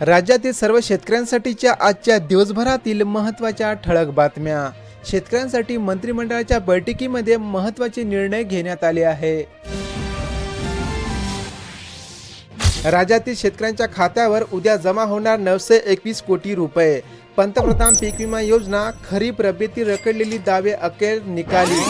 राज्यातील सर्व शेतकऱ्यांसाठीच्या आजच्या दिवसभरातील महत्त्वाच्या ठळक बातम्या. शेतकऱ्यांसाठी मंत्रिमंडळाच्या बैठकीमध्ये महत्त्वाचे निर्णय घेण्यात आले आहे. राज्यातील शेतकऱ्यांच्या खात्यावर उद्या जमा होणार नऊशे एकवीस कोटी रुपये. पंतप्रधान पीक विमा योजना खरीप रब्बीतील रखडलेली दावे अखेर निकाली.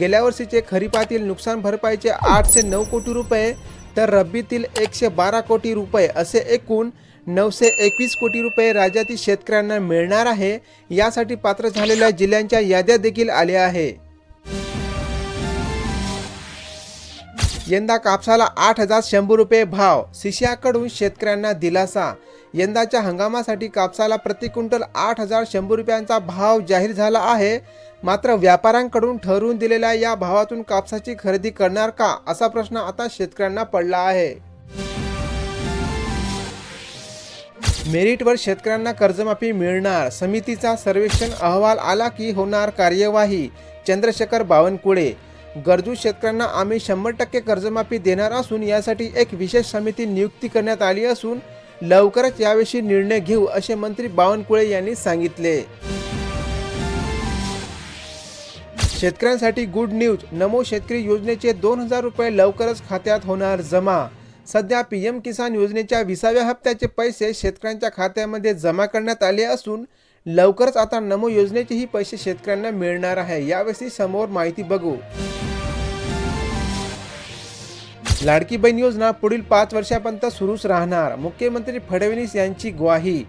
गेल्या वर्षीचे खरीपातील नुकसान भरपाईचे आठशे नऊ कोटी रुपये. तर रब्बीतील एकशे बारा कोटी रुपये असे एकूण नऊशे एकवीस कोटी रुपये राज्यातील शेतकऱ्यांना मिळणार आहे यासाठी पात्र झालेल्या जिल्ह्यांच्या याद्या देखील आल्या आहे. यंदा कापसाला आठ हजार शंभर रुपये भाव सिशियाकडून शेतकऱ्यांना दिलासा यंदाच्या हंगामासाठी कापसाला प्रति क्विंटल आठ हजार शंभर रुपयांचा भाव जाहीर झाला आहे. मात्र व्यापाऱ्यांकडून ठरवून दिलेल्या या भावातून कापसाची खरेदी करणार का असा प्रश्न आता शेतकऱ्यांना पडला आहे. मेरिटवर शेतकऱ्यांना कर्जमाफी मिळणार. समितीचा सर्वेक्षण अहवाल आला की होणार कार्यवाही. चंद्रशेखर बावनकुळे गरजू शेतकऱ्यांना आम्ही शंभर टक्के कर्जमाफी देणार असून यासाठी एक विशेष समिती नियुक्ती करण्यात आली असून लवकरच याविषयी निर्णय घेऊ असे मंत्री बावनकुळे यांनी सांगितले. शेतकऱ्यांसाठी गुड न्यूज नमो शेतकरी योजनेचे दोन हजार रुपये लवकरच खात्यात होणार जमा. सध्या पी एम किसान योजनेच्या विसाव्या हप्त्याचे पैसे शेतकऱ्यांच्या खात्यामध्ये जमा करण्यात आले असून लवकरच आता नमो योजनेचेही पैसे शेतकऱ्यांना मिळणार आहे. याविषयी समोर माहिती बघू. लाडकी बहीण योजना पुढील पाच वर्षापर्यंत सुरूच राहणार. मुख्यमंत्री फडणवीस यांची ग्वाही.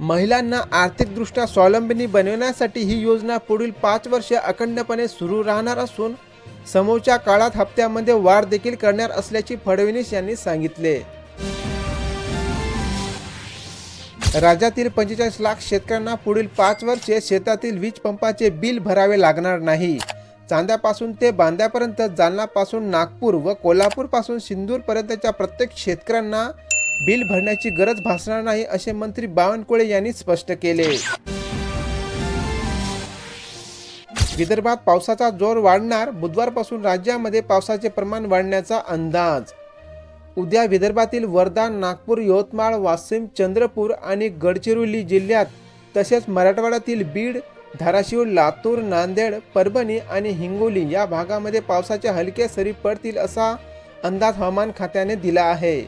महिलांना आर्थिकदृष्ट्या स्वावलंबी बनवण्यासाठी ही योजना पुढील पाच वर्षे अखंडपणे सुरू राहणार असून समोरच्या काळात हप्त्यामध्ये वाढ देखील करणार असल्याची फडणवीस यांनी सांगितले. राज्यातील पंचेचाळीस लाख शेतकऱ्यांना पुढील पाच वर्षे शेतातील वीज पंपाचे बिल भरावे लागणार नाही. चांद्यापासून ते बांद्यापर्यंत जालनापासून नागपूर व कोल्हापूरपासून सिंदूरपर्यंतच्या प्रत्येक शेतकऱ्यांना बिल भरण्याची गरज भासणार नाही असे मंत्री बावनकुळे यांनी स्पष्ट केले. विदर्भात पावसाचा जोर वाढणार बुधवारपासून राज्यामध्ये पावसाचे प्रमाण वाढण्याचा अंदाज. उद्या विदर्भातील वर्धा नागपूर यवतमाळ वाशिम चंद्रपूर आणि गडचिरोली जिल्ह्यात तसेच मराठवाड्यातील बीड धाराशिव लातूर नांदेड परभणी आणि हिंगोली या भागामध्ये पावसाच्या हलक्या सरी पडतील असा अंदाज हवामान खात्याने दिला आहे.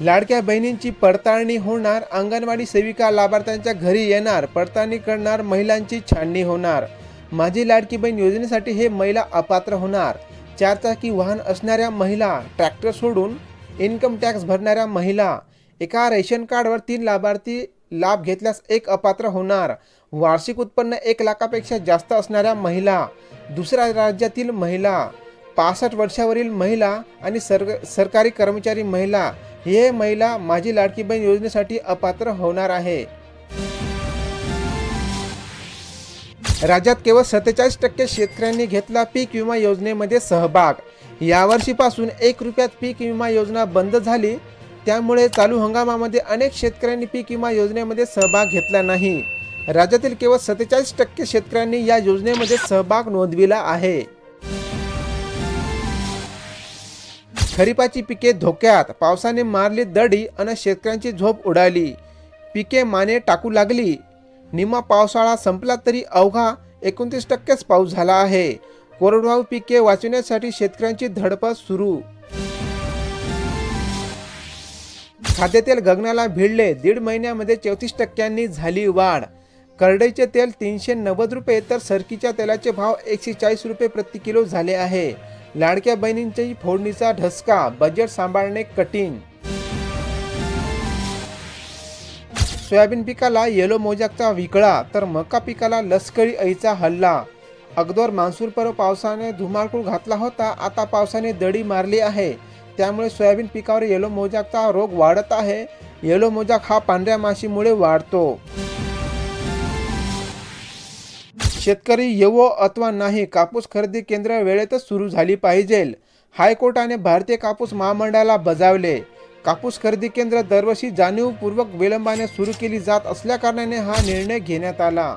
लाडक्या बहिणींची पडताळणी होणार अंगणवाडी सेविका लाभार्थ्यांच्या घरी येणार पडताळणी करणार महिलांची छाननी होणार. माझी लाडकी बहीण योजनेसाठी हे महिला अपात्र होणार. चारचाकी वाहन असणाऱ्या महिला ट्रॅक्टर सोडून इन्कम टॅक्स भरणाऱ्या महिला. एका रेशन कार्डवर तीन लाभार्थी लाभ घेतल्यास एक अपात्र होणार. वार्षिक उत्पन्न एक लाखापेक्षा जास्त असणाऱ्या महिला दुसऱ्या राज्यातील महिला पासष्ट वर्षावरील महिला आणि सर सरकारी कर्मचारी महिला हे महिला माझी लाडकी बहीण योजनेसाठी अपात्र होणार आहे. राज्यात केवळ सत्तेचाळीस टक्के शेतकऱ्यांनी घेतला पीक विमा योजनेमध्ये सहभाग. यावर्षीपासून एक रुपयात पीक विमा योजना बंद झाली. त्यामुळे चालू हंगामामध्ये अनेक शेतकऱ्यांनी पीक विमा योजनेमध्ये सहभाग घेतला नाही. राज्यातील केवळ सत्तेचाळीस टक्के शेतकऱ्यांनी या योजनेमध्ये सहभाग नोंदविला आहे. खरीपाची पिके धोक्यात पावसाने मारली दडी आणि शेतकऱ्यांची झोप उडाली. पिके माने टाकू लागली. निम्मा पावसाळा संपला तरी अवघा एकोणतीस टक्केच पाऊस झाला आहे. कोरडवाहू पिके वाचवण्यासाठी शेतकऱ्यांची धडपड सुरू. खाद्यतेल गगनाला भिडले. दीड महिन्यामध्ये चौतीस टक्क्यांनी झाली वाढ. करडईचे तेल तीनशे नव्वद रुपये तर सरकीच्या तेलाचे भाव एकशे चाळीस रुपये प्रति किलो झाले आहे. लाडक्या बहिणींची फोडणीचा ढसका बजेट सांभाळणे कठीण. सोयाबीन पिकाला येलो मोजाकचा विकळा तर मका पिकाला लष्करी अळीचा हल्ला. अगोदर मान्सूनपर्व पावसाने धुमाकूळ घातला होता आता पावसाने दडी मारली आहे. त्यामुळे सोयाबीन पिकावर येलो मोजाकचा रोग वाढत आहे. येलो मोजाक हा पांढऱ्या माशीमुळे वाढतो. शेतकरी येवो अथवा नाही कापूस खरेदी केंद्र वेळेतच सुरू झाली पाहिजे. हायकोर्टाने भारतीय कापूस महामंडळाला बजावले. कापूस खरेदी केंद्र दरवर्षी जाणीवपूर्वक विलंबाने सुरू केली जात असल्याकारणाने हा निर्णय घेण्यात आला.